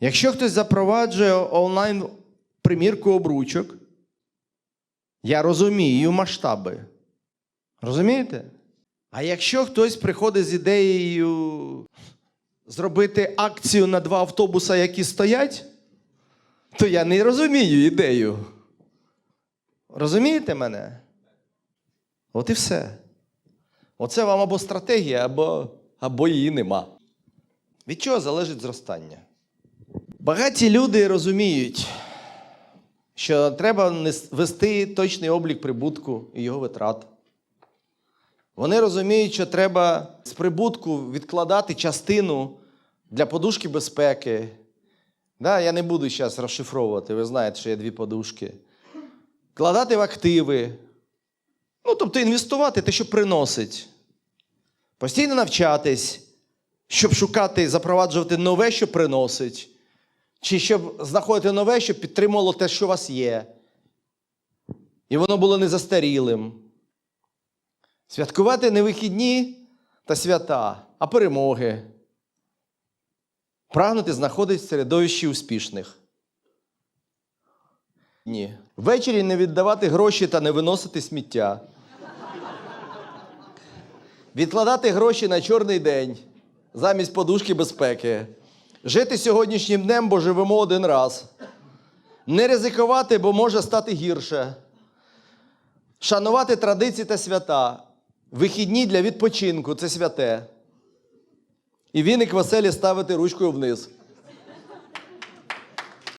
Якщо хтось запроваджує онлайн примірку обручок, я розумію масштаби. Розумієте? А якщо хтось приходить з ідеєю зробити акцію на два автобуса, які стоять, то я не розумію ідею. Розумієте мене? От і все. Оце вам або стратегія, або, або її нема. Від чого залежить зростання? Багаті люди розуміють, що треба вести точний облік прибутку і його витрат. Вони розуміють, що треба з прибутку відкладати частину для подушки безпеки. Да, я не буду зараз розшифровувати, ви знаєте, що є дві подушки. Вкладати в активи. Ну, тобто інвестувати те, що приносить. Постійно навчатись, щоб шукати, запроваджувати нове, що приносить. Чи щоб знаходити нове, щоб підтримувало те, що у вас є. І воно було не застарілим. Святкувати не вихідні та свята, а перемоги. Прагнути знаходитись в середовищі успішних. Ні. Ввечері не віддавати гроші та не виносити сміття. Відкладати гроші на чорний день замість подушки безпеки. Жити сьогоднішнім днем, бо живемо один раз. Не ризикувати, бо може стати гірше. Шанувати традиції та свята. Вихідні для відпочинку це святе. І віник веселі ставити ручкою вниз.